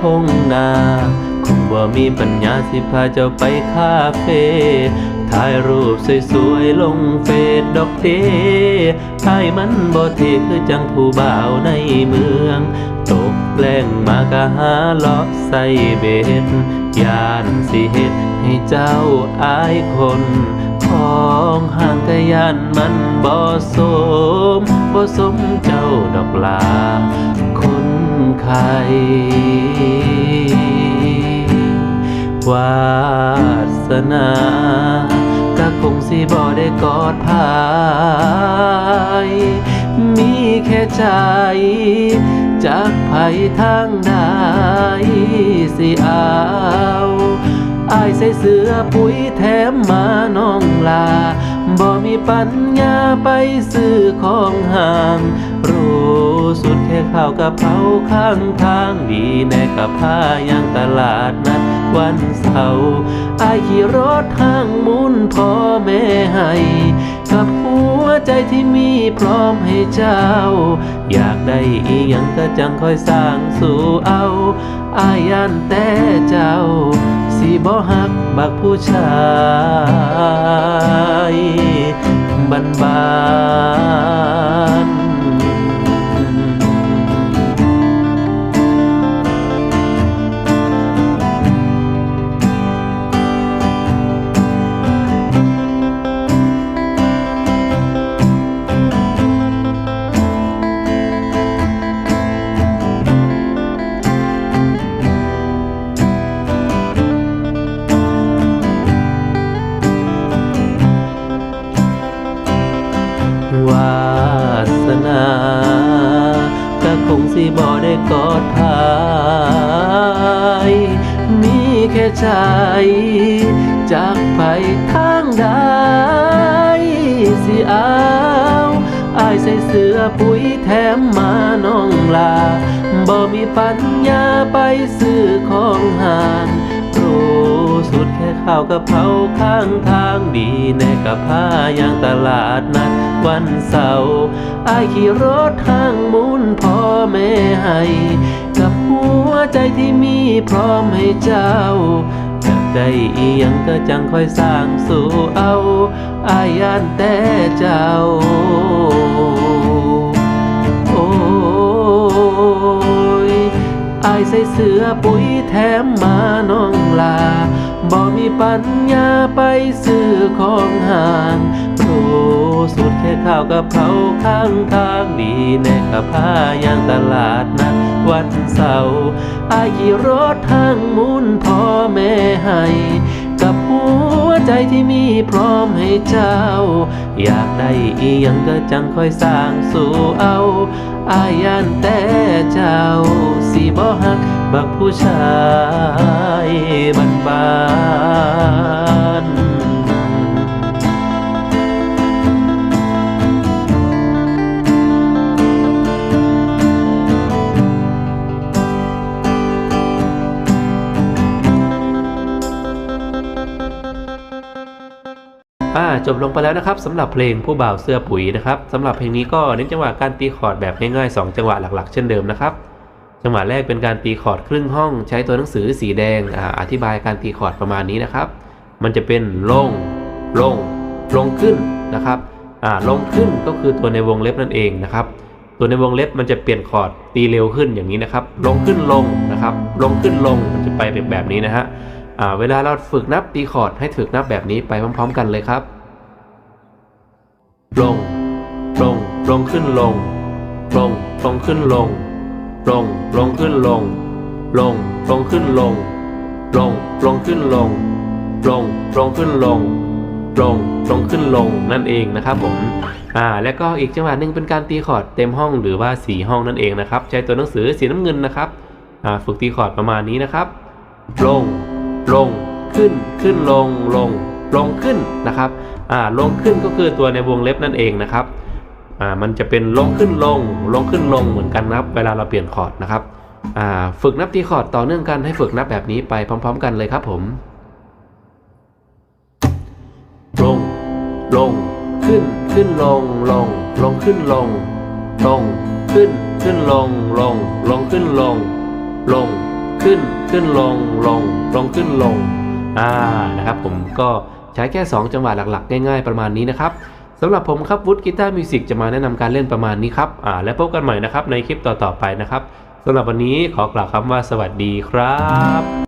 ทงนาคงบ่มีปัญญาสิพาเจ้าไปคาเฟ่ถ่ายรูปสวยๆลงเฟซดอกเทถ่ายมันบ่เทคือจังผู้บ่าวในเมือง ตกแกล้งมากะหาเลาะใส่เบ็ดยานสิเฮ็ดให้เจ้าอายคนของห่างกะยานมันบ่สมบ่สมเจ้าดอกลา คนไข้วาสนาก็คงสิบ่ได้กอดภายมีแค่ใจ จากไผทางใดสิเอาอายใส่เสื้อปุ๋ยแถมมาน้องลา บ่มีปัญญาไปซื้อของห่างรู้ สุดแค่ข้าวกะเพราข้างทางดีแน่กับผ้ายังตลาดนัดวันเสาร์อายขี่รถทางมุนพ่อแม่ให้กับหัวใจที่มีพร้อมให้เจ้า อยากได้อีหยังก็จังคอยสร้างสู่เอาอายันแต่เจ้า สิบ่ฮักบักผู้ชายบันบาน กอดภายมีแค่ใจ จากไปทางใดสิเอาอายใส่เสื้อปุ๋ยแถมมาน้องลาบ่มีปัญญาไปซื้อของห่าง ข้าวกะเพราข้างทางดีแน่กับผ้าอย่างตลาดนัดวันเสาร์อายขี่รถทางมุนพ่อแม่ให้กับหัวใจที่มีพร้อมให้เจ้าอยากได้อีหยังก็จังค่อยสร้างสู่เอาอายยานแต่เจ้า ใส่เสื้อปุ๋ยแถมมาน้องลา บ่มีปัญญาไปซื้อของหางรู้สุดแค่ข้าวกะเพราข้างทางดีแน่กับผ้าอย่างตลาดนัดวันเสาร์อายีรถทางมุนพ่อแม่ให้ กับหัวใจที่มีพร้อมให้เจ้า อยากได้อีหยังก็จังค่อยสร้างสู่เอาอายันแต่เจ้าสิบ่ฮักบักผู้ชายบันบาน อ่าจบลงไปแล้วนะครับสำหรับเพลงผู้บ่าวเสื้อปุ๋ยนะครับสำหรับเพลงนี้ก็เน้นจังหวะการตีคอร์ดแบบง่ายๆ 2 จังหวะหลักๆ เช่นเดิมนะครับจังหวะแรกเป็นการตีคอร์ดครึ่งห้องใช้ตัวหนังสือสีแดงอ่าอธิบายการตีคอร์ดประมาณนี้นะครับ มันจะเป็นลงลงลงขึ้นนะครับอ่าลงขึ้นก็คือตัวในวงเล็บนั่นเองนะครับ ตัวในวงเล็บมันจะเปลี่ยนคอร์ดตีเร็วขึ้นอย่างนี้นะครับ ลงขึ้นลงนะครับ ลงขึ้นลงมันจะไปแบบแบบนี้นะฮะเวลาเราฝึกนับตีคอร์ดให้ฝึกนับแบบนี้ไปพร้อม ๆ กันเลยครับ ลง ลง ลงขึ้นลง ลง ลงขึ้นลง ลง ลงขึ้นลง ลง ลงขึ้นลง ลง ลงขึ้นลง ลง ลงขึ้นลง ลง ลงขึ้นลงนั่นเองนะครับผม อ่า แล้วก็อีกจังหวะหนึ่งเป็นการตีคอร์ดเต็มห้องหรือว่าสีห้องนั่นเองนะครับ ใช้ตัวหนังสือสีน้ำเงินนะครับ อ่า ฝึกตีคอร์ดประมาณนี้นะครับ ลง ลง ขึ้น ขึ้นลง ลง ลงขึ้นนะครับอ่าลงขึ้นก็คือตัวในวงเล็บนั่นเองนะครับอ่ามันจะเป็นลงขึ้นลงลงขึ้นลงเหมือนกันนะครับ เวลาเราเปลี่ยนคอร์ดนะครับอ่าฝึกนับตีคอร์ดต่อเนื่องกันให้ฝึกนับแบบนี้ไปพร้อม ๆ กันเลยครับผม ลง ลง ขึ้น ขึ้นลง ลง ลงขึ้นลง ลง ขึ้น ขึ้นลง ลง ลงขึ้นลง ลง ขึ้น ขึ้นลง ลง ลงขึ้นลง อ่า นะครับผมก็ ใช้แค่ 2 จังหวะหลักๆ ง่ายๆ ประมาณนี้นะครับสำหรับผมครับวุฒิกีตาร์มิวสิกจะมาแนะนำการเล่นประมาณนี้ครับอ่าและพบกันใหม่นะครับในคลิปต่อๆไปนะครับสำหรับวันนี้ขอกล่าวคำว่าสวัสดีครับ